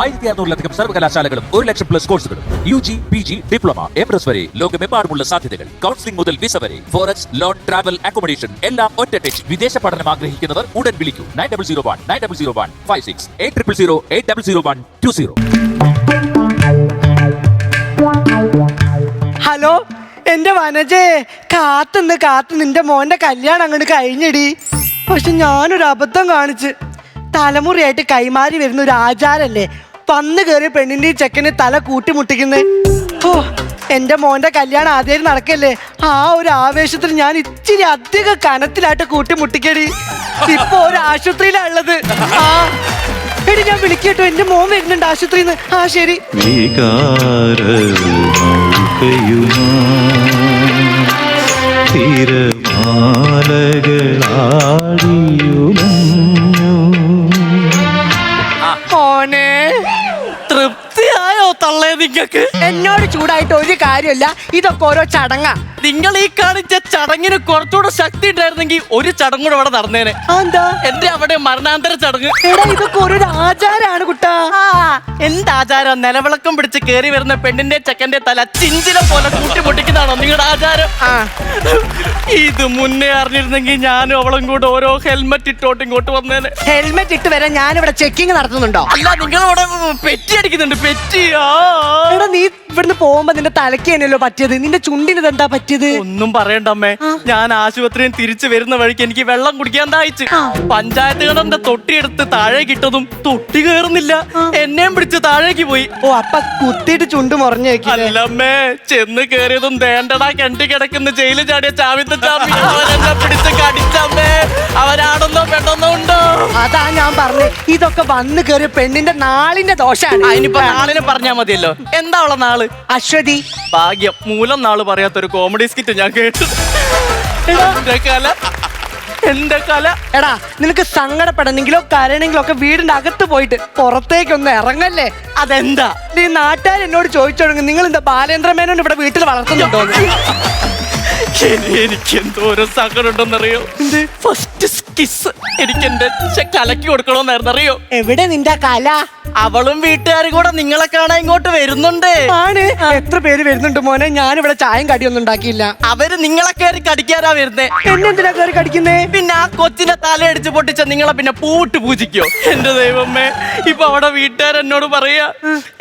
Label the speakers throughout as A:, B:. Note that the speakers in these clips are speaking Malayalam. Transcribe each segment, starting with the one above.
A: ആയിരത്തി അറുന്നൂറിലധികം സർവകലാശാലകളും ഒരു ലക്ഷം പ്ലസ് കോഴ്സുകളും U G P G diploma M S വരെ ലോകമെമ്പാടുമുള്ള സാധ്യതകൾ. കൗൺസിലിംഗ് മുതൽ വിസ വരെ. ഫോറക്സ് ലോൺ ട്രാവൽ അക്കോമഡേഷൻ എല്ലാം ഒറ്റ ടച്ച് വിദേശ പഠനം ആഗ്രഹിക്കുന്നവർ ഉടൻ വിളിക്കൂ. Nine double zero one nine double zero one five six eight triple zero eight double zero one two zero.
B: Hello എന്റെ വനജേ കാത്തുനിന്ന് കാത്ത് നിന്റെ മോന്റെ കല്യാണം അങ്ങോട്ട് കഴിഞ്ഞടി. പക്ഷെ ഞാനൊരു അബദ്ധം കാണിച്ച് തലമുറയായിട്ട് കൈമാറി വരുന്ന ഒരു ആചാരല്ലേ? വന്ന് കയറിയ പെണ്ണിന്റെ ചെക്കന് തല കൂട്ടിമുട്ടിക്കുന്നേ. ഓ എന്റെ മോന്റെ കല്യാണം ആദ്യം നടക്കല്ലേ? ആ ഒരു ആവേശത്തിൽ ഞാൻ ഇച്ചിരി അധികം കനത്തിലായിട്ട് കൂട്ടിമുട്ടിക്കടി. ഇപ്പൊ ഒരു ആശുപത്രിയിലാ ഉള്ളത് ആ എടി ഞാൻ വിളിക്കട്ടോ എന്റെ മോൻ വരുന്നുണ്ട് ആശുപത്രിയിൽ നിന്ന് ആ ശരി.
C: തിരമാലകളാടിയുലഞ്ഞു തള്ളേ നിങ്ങക്ക്
B: എന്നോട് ചൂടായിട്ട് ഒരു കാര്യമില്ല. ഇതൊക്കെ ഓരോ ചടങ്ങാ.
C: നിങ്ങൾ ഈ കാണിച്ച ചടങ്ങിന് കുറച്ചുകൂടെ ശക്തി ഉണ്ടായിരുന്നെങ്കിൽ ഒരു ചടങ്ങ് കൂടെ അവിടെ നടന്നേനെ.
B: എന്താ
C: എന്റെ അവിടെ മരണാന്തര ചടങ്ങ്.
B: എടാ ഇതൊക്കെ ഒരു ആചാരാണ് കുട്ടാ.
C: ആ എന്ത് ആചാരം നിലവിളക്കം പിടിച്ച് കേറി വരുന്ന പെണ്ണിന്റെ ചെക്കന്റെ തല ചിഞ്ചിലെ പോലെ കൂട്ടി പൊട്ടിക്കുന്നതാണോ നിങ്ങളുടെ ആചാരം? ഇത് മുന്നേ അറിഞ്ഞിരുന്നെങ്കിൽ ഞാനും അവളും കൂടെ ഓരോ ഹെൽമെറ്റ് ഇട്ടോട്ട് ഇങ്ങോട്ട് വന്നേനെ.
B: ഹെൽമെറ്റ് ഇട്ട് വരാൻ ഞാനിവിടെ ചെക്കിങ് നടത്തുന്നുണ്ടോ?
C: അല്ല നിങ്ങളവിടെ പെറ്റി അടിക്കുന്നുണ്ട് പെറ്റി ആ.
B: എടാ നീ ഇവിടുന്ന് പോകുമ്പോ നിന്റെ തലയ്ക്ക് തന്നെയല്ലോ പറ്റിയത്? നിന്റെ ചുണ്ടിന് ഇതെന്താ പറ്റിയത്?
C: ഒന്നും പറയണ്ടമ്മേ ഞാൻ ആശുപത്രിയിൽ തിരിച്ചു വരുന്ന വഴിക്ക് എനിക്ക് വെള്ളം കുടിക്കാൻ ദാഹിച്ച്. പഞ്ചായത്ത് കിണറിന്റെ തൊട്ടിയെടുത്ത് താഴെ കിട്ടതും തൊട്ടി കയറുന്നില്ല എന്നെയും പിടിച്ച് താഴേക്ക് പോയി.
B: ഓ അപ്പ കുത്തിയിട്ട് ചുണ്ട് മുറഞ്ഞേക്കി വെക്കില്ലേ
C: അല്ലമ്മേ ചെന്ന് കയറിയതും വേണ്ടടാ കെണ്ടി കിടക്കുന്ന ജയിലിൽ ചാടിയ ചാവിത്ത ചാവി അവരെന്നെ പിടിച്ച് കടിച്ചമ്മേ. അവരാണെന്നോ പെട്ടെന്നോ ഉണ്ടോ?
B: അതാ ഞാൻ പറഞ്ഞു ഇതൊക്കെ വന്നു കയറിയ പെണ്ണിന്റെ നാളിന്റെ ദോഷാണ്.
C: അതിനിപ്പോ നാളിനെ പറഞ്ഞാ മതിയല്ലോ. എന്താ ഉള്ള നാൾ?
B: അശ്വതി.
C: ഭാഗ്യം മൂലം നാൾ പറയാത്തൊരു കോമഡി സ്കിറ്റ് ഞാൻ കേട്ടു എന്റെ കല എന്റെ കല.
B: എടാ നിനക്ക് സങ്കടപ്പെടണമെങ്കിലോ കരണെങ്കിലോ ഒക്കെ വീടിന്റെ അകത്ത് പോയിട്ട് പുറത്തേക്കൊന്ന് ഇറങ്ങല്ലേ?
C: അതെന്താ?
B: നീ നാട്ടുകാർ എന്നോട് ചോദിച്ചു തുടങ്ങി നിങ്ങൾ എന്താ ബാലേന്ദ്രമേനോൻ ഇവിടെ വീട്ടിൽ വളർത്തുന്നുണ്ടോ
C: എനിക്ക് എന്തോരം സങ്കടം ഉണ്ടെന്നറിയോ ഫസ്റ്റ് കിസ് എനിക്ക് എന്റെ കലക്ക് കൊടുക്കണോന്നായിരുന്നു അറിയോ
B: എവിടെ നിന്റെ കല?
C: അവളും വീട്ടുകാരും കൂടെ നിങ്ങളെ കാണാൻ ഇങ്ങോട്ട് വരുന്നുണ്ട്.
B: ആണ്. എത്ര പേര് വരുന്നുണ്ട് മോനെ? ഞാൻ ഇവിടെ ചായം കടിയൊന്നും ഉണ്ടാക്കിയില്ല.
C: അവർ നിങ്ങളെ കയറി കടിക്കാറാ വരുന്നേ.
B: എന്നെ എന്തിനാ കയറി കടിക്കുന്നേ?
C: പിന്നെ ആ കൊച്ചിനെ തലയടിച്ച് പൊട്ടിച്ച നിങ്ങളെ പിന്നെ പൂട്ട് പൂജിക്കോ? എന്റെ ദൈവമേ ഇപ്പൊ അവിടെ വീട്ടുകാരെന്നോട് പറയാ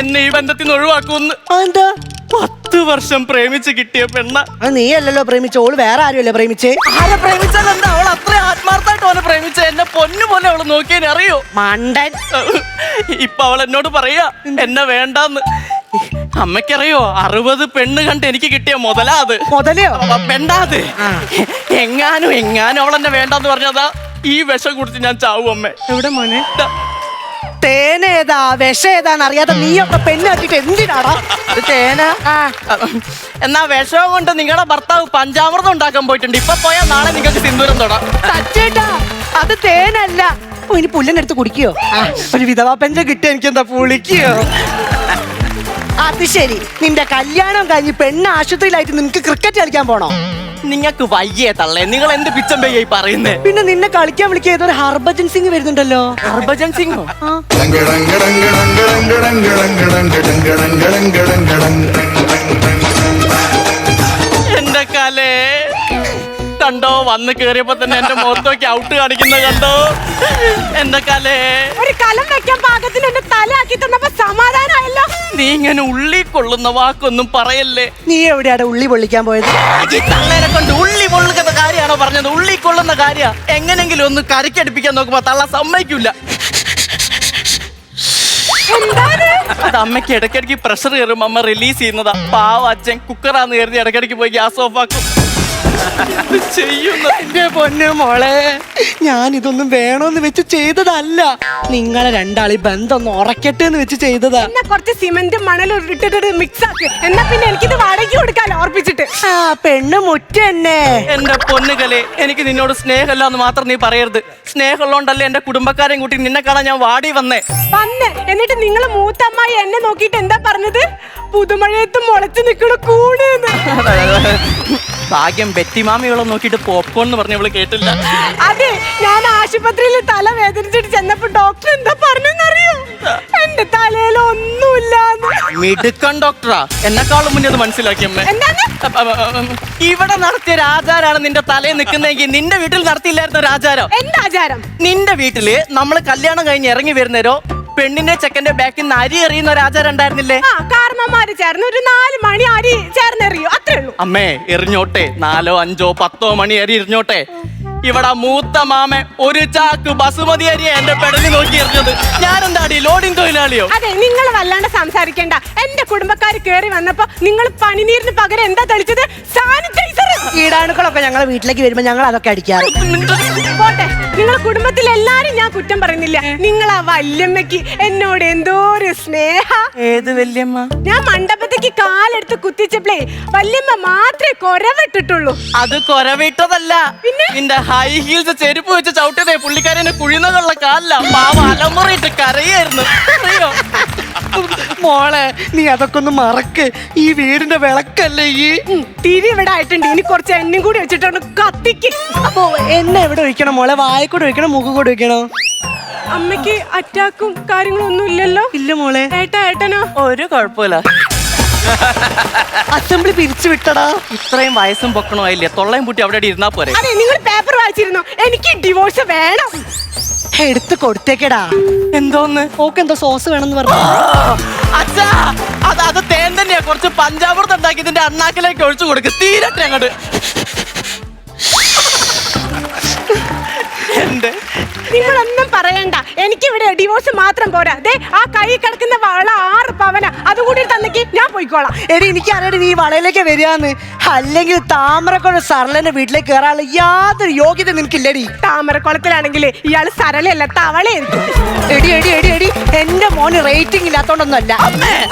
C: എന്നെ ഈ ബന്ധത്തിൽ നിന്ന് ഒഴിവാക്കുമെന്ന്
B: എന്താ?
C: പത്ത് വർഷം പ്രേമിച്ച് കിട്ടിയ പെണ്ണ.
B: അത് നീ അല്ലല്ലോ പ്രേമിച്ച ഓൾ വേറെ ആരുമല്ലേ പ്രേമിച്ചേ?
C: ആരെ പ്രേമിച്ചാലെന്താ അവൾ അത്ര ആത്മാർത്ഥമായിട്ട് അവനെ പ്രേമിച്ച. എന്നെ പൊന്നു പോലെ അവൾ നോക്കിയെന്നെ അറിയോ?
B: മണ്ടൻ.
C: ഇപ്പൊ അവൾ എന്നോട് പറയാ എന്നെ വേണ്ടാന്ന്. അമ്മയ്ക്കറിയോ അറുപത് പെണ്ണ് കണ്ട് എനിക്ക് കിട്ടിയ മുതലാ അത്.
B: മുതലയോ?
C: വേണ്ടാത് എങ്ങാനും എങ്ങാനും അവൾ എന്നെ വേണ്ടാന്ന് പറഞ്ഞതാ ഈ വിഷം കുടിച്ച് ഞാൻ ചാവും അമ്മേ.
B: എവിടെ മോനെ? തേനേതാ? വിഷ ഏതാന്ന് അറിയാതെ നീയൊക്കെ പെണ്ണാക്കിട്ട് എന്തിനാടാ?
C: അത് തേന? എന്നാ വിഷം കൊണ്ട് നിങ്ങളുടെ ഭർത്താവ് പഞ്ചാമൃതം ഉണ്ടാക്കാൻ പോയിട്ടുണ്ട്. ഇപ്പൊ പോയാൽ നാളെ നിങ്ങൾക്ക് സിന്ദൂരം തൊടാം.
B: സച്ചേട്ടാ അത് തേനല്ല. ഓ ഇനി പുല്ലിനെടുത്ത് കുടിക്കോ? ഒരു വിധവാ പെഞ്ച കിട്ടിയ എനിക്ക് എന്താ പുളിക്കോ? അത് ശരി നിന്റെ കല്യാണം കഴിഞ്ഞ് പെണ്ണ് ആശുപത്രിയിലായിട്ട് നിനക്ക് ക്രിക്കറ്റ് കളിക്കാൻ പോണോ
C: നിങ്ങൾക്ക് വയ്യേ തള്ളേ നിങ്ങൾ എന്ത് പിച്ചം പെയ്യായി പറയുന്നേ
B: പിന്നെ നിന്നെ കളിക്കാൻ വിളിക്കുക ഏതൊരു ഹർഭജൻ സിംഗ് വരുന്നുണ്ടല്ലോ
C: ഹർഭജൻ സിംഗോ എന്റെ കണ്ടോ? വന്ന് കേറിയപ്പോ തന്നെ എന്റെ മുഖത്തേക്ക് ഔട്ട് കാണിക്കുന്നത് കണ്ടോ? എന്റെ കലേ?
D: ഒരു കലം വെക്കാൻ പാകത്തിന് എന്റെ തല ആക്കി തന്നപ്പോ സമാധാനമായല്ലോ.
C: നീ ഇങ്ങനെ ഉള്ളി കൊള്ളുന്ന വാക്കൊന്നും പറയല്ലേ?
B: നീ എവിടെയാണ് ഉള്ളി പൊള്ളിക്കാൻ പോയത്?
C: ഈ തള്ളേനെ കൊണ്ട് ഉള്ളി പൊള്ളുന്ന കാര്യമാണോ പറഞ്ഞത്? ഉള്ളി കൊള്ളുന്ന കാര്യ എങ്ങനെങ്കിലും ഒന്ന് കരക്കടിപ്പിക്കാൻ നോക്കുമ്പോ തള്ള സമ്മതിക്കൂല. അത് അമ്മയ്ക്ക് ഇടയ്ക്കിടയ്ക്ക് പ്രഷർ കയറും അമ്മ റിലീസ് ചെയ്യുന്നതാ. പാവ അച്ഛൻ കുക്കറാന്ന് കരുതി ഇടയ്ക്കിടയ്ക്ക് പോയി ഗ്യാസ് ഓഫ് ആക്കും. ചെയ്യുന്ന
B: എന്റെ പൊന്നു മോളെ ഞാൻ ഇതൊന്നും വേണോന്ന് വെച്ച് ചെയ്തതല്ല. നിങ്ങളെ രണ്ടാളി ബന്ധം ഒന്ന് ഉറക്കട്ടെ എന്ന് വെച്ച് ചെയ്തതാ.
D: എന്നാ കുറച്ച് സിമെന്റും മണലും ഇട്ടിട്ട് മിക്സ് ആക്കി. എന്നാ പിന്നെ എനിക്കിത് വാടകയ്ക്ക് കൊടുക്കാലോ ഓർപ്പിച്ചിട്ട്
B: ആ പെണ്ണ് മുറ്റ എന്നെ.
C: എന്റെ പൊന്നുകലെ എനിക്ക് നിന്നോട് സ്നേഹമല്ല എന്ന് മാത്രം നീ പറയരുത്. സ്നേഹമുള്ളോണ്ടല്ലേ എന്റെ കുടുംബക്കാരെയും കൂട്ടി നിന്നെ കാണാൻ ഞാൻ വാടി വന്നേ.
D: വന്ന്. എന്നിട്ട് നിങ്ങൾ മൂത്തമ്മായി എന്നെ നോക്കിയിട്ട് എന്താ പറഞ്ഞത്? പുതുമഴയത്ത് മുളച്ചു നിൽക്കണ കൂടെന്ന്.
C: ഭാഗ്യം ബെറ്റിമാമികളെ നോക്കിട്ട് പോപ്കോൺ എന്ന് പറഞ്ഞ അവൾ കേട്ടില്ല.
D: അതെ ഞാൻ ആശുപത്രിയിൽ തല വേദനിച്ചിട്ട് ചെന്നപ്പോ ഡോക്ടർ എന്താ പറഞ്ഞെന്നറിയോ? എന്റെ തലേ
C: മിടുക്കൻ ഡോക്ടറാ എന്നെക്കാളും മുന്നേ അത് മനസ്സിലാക്കി അമ്മ. ഇവിടെ നടത്തിയ ഒരു ആചാരാണ് നിന്റെ തലയിൽ നിൽക്കുന്നതെങ്കിൽ നിന്റെ വീട്ടിൽ നടത്തിയില്ലായിരുന്ന ഒരു ആചാരം.
D: എന്താ ആചാരം?
C: നിന്റെ വീട്ടിൽ നമ്മൾ കല്യാണം കഴിഞ്ഞ് ഇറങ്ങി വരുന്നേരോ പെണ്ണിന്റെ ചെക്കന്റെ ബാക്കിൽ നിന്ന് അരി എറിയുന്ന ഒരു ആചാരം ഉണ്ടായിരുന്നില്ലേ?
D: ആ കാരണന്മാര് ചേർന്ന് ഒരു നാല് മണി അരി ചേർന്നെറിയോ. അത്രേ ഉള്ളൂ.
C: അമ്മേ എറിഞ്ഞോട്ടെ. നാലോ അഞ്ചോ പത്തോ മണി അരി എറിഞ്ഞോട്ടെ. ഇവിടെ മൂത്ത മാമ ഒരു ചാക്ക് ബസുമതി അരി എന്റെ പെടലി നോക്കി എറിഞ്ഞത്. ഞാൻ എന്താടി ലോഡിംഗ് തൊഴിലാളിയോ?
D: അതെ നിങ്ങൾ വല്ലാണ്ട് സംസാരിക്കേണ്ട. എന്റെ കുടുംബക്കാർ കേറി വന്നപ്പോ നിങ്ങൾ പനിനീരിന് പകരം എന്താ തെളിച്ചത്? സാനിറ്റൈസർ
B: കീടാണുക്കളൊക്കെ ഞങ്ങളെ വീട്ടിലേക്ക് വരുമ്പോ ഞങ്ങൾ അതൊക്കെ അടിക്കാറ്.
D: പോട്ടെ നിങ്ങളെ കുടുംബത്തിൽ എല്ലാരും ഞാൻ കുറ്റം പറയുന്നില്ല. നിങ്ങൾ ആ വല്യമ്മക്ക് എന്നോട് എന്തോ ഒരു സ്നേഹ
C: ഏത് വല്യമ്മ?
D: ഞാൻ മണ്ഡപത്തേക്ക് കാലെടുത്ത് കുത്തിച്ചപ്പോഴേ വല്യമ്മ മാത്രമേ കൊരവിട്ടിട്ടുള്ളൂ.
C: അത് കൊരവിട്ടതല്ല.
D: പിന്നെ?
C: നിന്റെ ഹൈ ഹീൽസ് ചെരുപ്പ് വെച്ച് ചവിട്ടതേ പുള്ളിക്കാരനെ കുഴിന്നതുള്ള കാലില്ല പാവ അലമുറയിട്ട് കരയായിരുന്നു. അറിയോ
B: മോളെ നീ അതൊക്കെ ഒന്ന് മറക്ക്. ഈ വീടിന്റെ വിളക്കല്ലേ ഈ?
D: തിരി ഇവിടെ ആയിട്ടുണ്ട്. ഇനി കുറച്ച് എണ്ണയും കൂടി വെച്ചിട്ടുണ്ട് കത്തിക്ക്.
B: അപ്പൊ എന്നെ എവിടെ ഒഴിക്കണം മോളെ? വായക്കൂടെ ഒഴിക്കണം? മുഖം കൂടെ ഒഴിക്കണോ?
D: അമ്മയ്ക്ക് അറ്റാക്കും കാര്യങ്ങളും ഒന്നും ഇല്ലല്ലോ?
B: ഇല്ല മോളെ.
D: ഏട്ടാ ഏട്ടനോ?
C: ഒരു കുഴപ്പമില്ല.
B: അസംബ്ലി പിരിച്ചു വിട്ടടാ
C: ഇത്രയും വയസ്സും പൊക്കണോ? ഇല്ലേ തൊള്ളയും പൂട്ടി അവിടെ ഇരുന്നാ പോരെ.
D: അതെ നിങ്ങൾ പേപ്പർ വായിച്ചിരുന്നു? എനിക്ക് ഡിവോഴ്സ് വേണം.
B: എടുത്ത് കൊടുത്തേക്കടാ.
C: എന്തോന്ന്?
B: ഓക്ക് എന്തോ സോസ് വേണമെന്ന് പറഞ്ഞു.
C: അച്ഛാ അത് അത് തേൻ തന്നെയാ. കുറച്ച് പഞ്ചാമൃതം ഉണ്ടാക്കി ഇതിന്റെ അണ്ണാക്കിലേക്ക് ഒഴിച്ചു കൊടുക്ക്. തീരട്ടെ അങ്ങോട്ട്
D: നിങ്ങളൊന്നും പറയണ്ട. എനിക്ക് ഇവിടെ ഡിവോഴ്സ് മാത്രം പോരാ. ദേ ആ കൈ കിടക്കുന്ന വള ആറ് പവന. അതുകൂടി തന്നേക്ക് ഞാൻ പോയിക്കോളാം.
B: എടി എനിക്ക് നീ ഈ വളയിലേക്ക് വരികയെന്ന്. അല്ലെങ്കിൽ താമരക്കുഴ സരളന്റെ വീട്ടിലേക്ക് കയറാനുള്ള യാതൊരു യോഗ്യത നിനക്കില്ലടി.
D: താമരക്കുളത്തിലാണെങ്കിൽ ഇയാൾ സരളയല്ല തവളയായിരിക്കും.
B: എടി എടി എടി എടി എന്റെ മോന് റേറ്റിംഗ് ഇല്ലാത്തോണ്ടൊന്നല്ല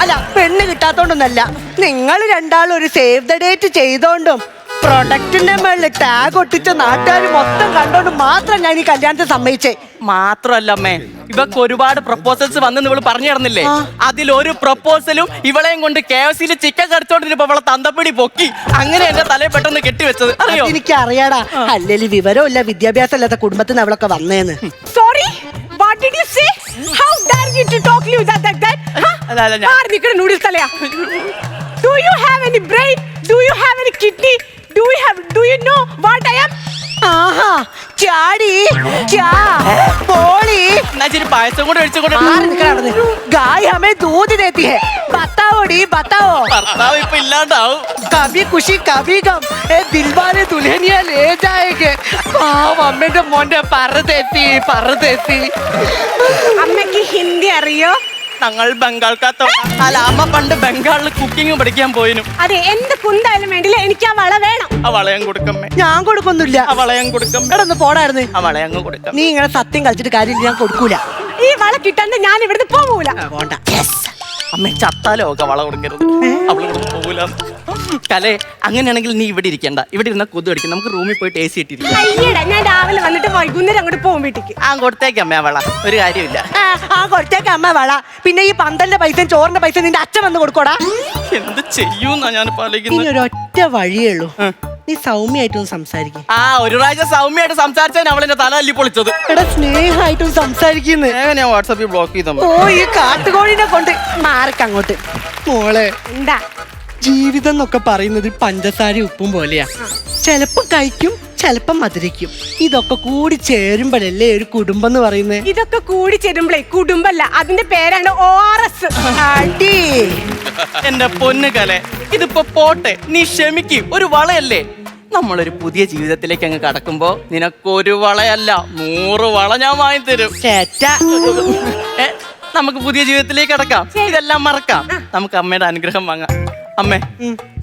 B: അല്ല പെണ്ണ് കിട്ടാത്തോണ്ടൊന്നല്ല നിങ്ങൾ രണ്ടാളും ഒരു സേവ് ദ ഡേറ്റ് ചെയ്തോണ്ടും പ്രൊഡക്റ്റിന്റെ മേളിൽ ടാഗ് ഒട്ടിച്ച നാട്ടുകാർ മൊത്തം കണ്ടോണ്ട് മാത്രം ഞാൻ ഈ കല്യാണത്തെ സമ്മതിച്ചേ.
C: മാത്രല്ല അമ്മേ ഇവക്ക് ഒരുപാട് പ്രപ്പോസൽസ് വന്നെന്ന് ഇവൾ പറഞ്ഞു തരുന്നില്ലേ
B: അതിൽ
C: അതിലൊരു പ്രപ്പോസലും ഇവളെയും കൊണ്ട് കെ എഫ് സിയിൽ ചിക്കൻ കടിച്ചോണ്ടിരുന്നപ്പോ അവളെ തന്തപ്പിടി പൊക്കി അങ്ങനെ എന്റെ തലയിൽ പെട്ടെന്ന് കെട്ടിവെച്ചത്. അറിയോ?
B: എനിക്ക് അറിയാടാ അല്ലെങ്കിൽ വിവരമില്ല വിദ്യാഭ്യാസം ഇല്ലാത്ത കുടുംബത്തിൽ നിന്ന് അവളൊക്കെ വന്നേന്ന്
D: sorry what did you say how dare you to talk you that
C: ഞാൻ-
D: ആർ നിക്കണ noodles തലയാ? Do you have any brain do you have any kidney do you have do you know what I am
B: ആഹാ ചാടി ചാ പോളി.
C: പായസം കൂടെ ഒഴിച്ചുകൊണ്ട്
B: ഗായ് ഹമേ ദൂത് ദേത്തി ഹെ. ബത്താവോ ഡി ബത്താവോ
C: ഭർത്താവ് ഇപ്പൊ ഇല്ലാണ്ടാവും.
B: കവി കുഷി കവി കം. ഏ ദിൽവാലെ ദുൽഹനിയ ലേ ജായേക്ക് ആ അമ്മേന്റെ മോന്റെ പറ തെത്തി പറ തെത്തി.
D: അമ്മയ്ക്ക് ഹിന്ദി അറിയോ?
C: ഞങ്ങൾ ബംഗാൾക്കാത്ത അല്ല അമ്മ പണ്ട് ബംഗാളിൽ കുക്കിംഗ് പഠിക്കാൻ പോയിനും.
D: അതെ എന്ത് കുന്തായാലും വേണ്ടില്ല. എനിക്ക് ആ വള വേണം.
C: ആ വളയം കൊടുക്കമ്മേ.
B: ഞാൻ കൊടുക്കൊന്നുമില്ല.
C: ആ വളയം കൊടുക്കും.
B: എടാ ഒന്ന് പോടായിരുന്നു.
C: ആ വളയങ്ങ് കൊടുക്കാം.
B: നീ ഇങ്ങനെ സത്യം കളിച്ചിട്ട് കാര്യമില്ല ഞാൻ കൊടുക്കൂല.
D: ഈ വള കിട്ടാണ്ട് ഞാൻ ഇവിടുന്ന് പോകൂല
B: പോണ്ട.
C: അമ്മ ചത്താലോ ഒക്കെ വള കൊടുക്കരുത്. അവൾ പോകൂല കലേ അങ്ങനെയാണെങ്കിൽ നീ ഇവിടെ ഇരിക്കണ്ട. ഇവിടെ ഇരുന്ന കൊതു അടിക്കും. നമുക്ക് റൂമിൽ പോയിട്ട് എ സി ഇട്ടിരിക്കും.
D: അയ്യടാ ഞാൻ രാവിലെ വന്നിട്ട് വൈകുന്നേരം അങ്ങോട്ട് പോകും വീട്ടിക്ക്.
C: ആ കൊടുത്തേക്ക് അമ്മ വള ഒരു കാര്യമില്ല.
B: ആ, ആ കൊടുത്തേക്ക് അമ്മ വള പിന്നെ ഈ പന്തലിന്റെ പൈസ ചോറിന്റെ പൈസ നിന്റെ അച്ഛൻ വന്ന് കൊടുക്കോടാ
C: എന്ത് ചെയ്യൂന്നാ ഞാൻ
B: ഇനി
C: പാലിക്കുന്നത്
B: ഒരു ഒറ്റ വഴിയേ ഉള്ളൂ. നീ സൗമ്യായിട്ടൊന്ന് സംസാരിക്കും.
C: ആ ഒരു പ്രാവശ്യം സൗമ്യായിട്ട് സംസാരിച്ചാൽ അവളെന്റെ തല അല്ലി പൊളിച്ചത്.
B: എടാ സ്നേഹമായിട്ടും സംസാരിക്കുന്നു.
C: ഞാൻ വാട്സാപ്പിൽ ബ്ലോക്ക് ചെയ്ത?
B: ഓ ഈ കാട്ടുകോഴിനെ കൊണ്ട് മാർക്ക് അങ്ങോട്ട് മോളെ.
D: എന്താ?
B: ജീവിതം എന്നൊക്കെ പറയുന്നത് പഞ്ചസാര ഉപ്പും പോലെയാ. ചിലപ്പം കഴിക്കും ചിലപ്പം മധുരിക്കും. ഇതൊക്കെ കൂടി ചേരുമ്പോഴല്ലേ ഒരു കുടുംബം എന്ന് പറയുന്നത്
D: ഇതൊക്കെ കൂടി ചേരുമ്പോഴേ കുടുംബല്ല അതിന്റെ പേരാണ് ഓ ആർ എസ്
B: അടി.
C: എന്റെ പൊന്നുകലെ ഇതിപ്പോ പോട്ടെ നീ ക്ഷമിക്ക് ഒരു വളയല്ലേ? നമ്മളൊരു പുതിയ ജീവിതത്തിലേക്ക് അങ്ങ് കടക്കുമ്പോ നിനക്കൊരു വളയല്ല നൂറ് വള ഞാൻ വാങ്ങിത്തരും.
B: ചേറ്റ.
C: ഏ, നമുക്ക് പുതിയ ജീവിതത്തിലേക്ക് കടക്കാം ഇതെല്ലാം മറക്കാം. നമുക്ക് അമ്മയുടെ അനുഗ്രഹം വാങ്ങാം. അമ്മേ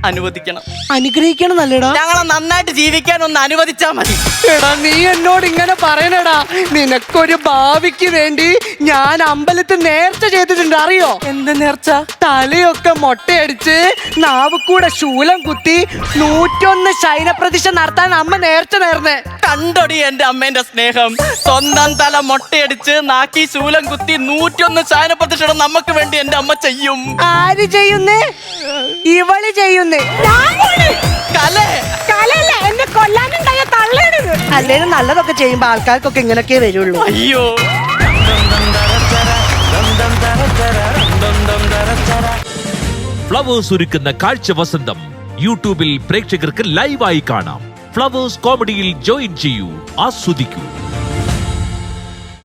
C: അനുവദിക്കണം.
B: അനുഗ്രഹിക്കണം നല്ലടാ.
C: ഞങ്ങളെ നന്നായിട്ട് ജീവിക്കാൻ ഒന്ന് അനുവദിച്ചാ മതി.
B: എടാ നീ എന്നോട് ഇങ്ങനെ പറയണടാ. നിനക്കൊരു ഭാവിക്ക് വേണ്ടി ഞാൻ അമ്പലത്തിൽ നേർച്ച ചെയ്തിട്ടുണ്ട് അറിയോ?
C: എന്ത് നേർച്ച?
B: തലയൊക്കെ മൊട്ടയടിച്ച് നാവ് കൂടെ ശൂലം കുത്തി നൂറ്റൊന്ന് ശൈനപ്രതിഷ്ഠ നടത്താൻ അമ്മ നേർച്ച നേർന്നേ.
C: കണ്ടൊടി എന്റെ അമ്മേന്റെ സ്നേഹം. സ്വന്തം തല മൊട്ടയടിച്ച് നാക്കി ശൂലം കുത്തി നൂറ്റൊന്ന് ശാനപ്രതിഷ്ഠ നമുക്ക് വേണ്ടി എന്റെ അമ്മ ചെയ്യും.
B: ആര് ചെയ്യുന്നേ? ഇവൾ ചെയ്യുന്നേ.
C: കലേ.
D: കലയല്ല എന്നെ കൊല്ലാനുണ്ടായ തള്ളയാണിത്
B: അല്ലേലും നല്ലതൊക്കെ ചെയ്യുമ്പോ ആൾക്കാർക്കൊക്കെ ഇങ്ങനൊക്കെ വരുള്ളൂ.
C: അയ്യോ.
A: ഫ്ലവേഴ്സ് ഒരുക്കുന്ന കാഴ്ച വസന്തം യൂട്യൂബിൽ പ്രേക്ഷകർക്ക് ലൈവായി കാണാം. ഫ്ലവേഴ്സ് കോമഡിയിൽ ജോയിൻ ചെയ്യൂ. ആസ്വദിക്കൂ.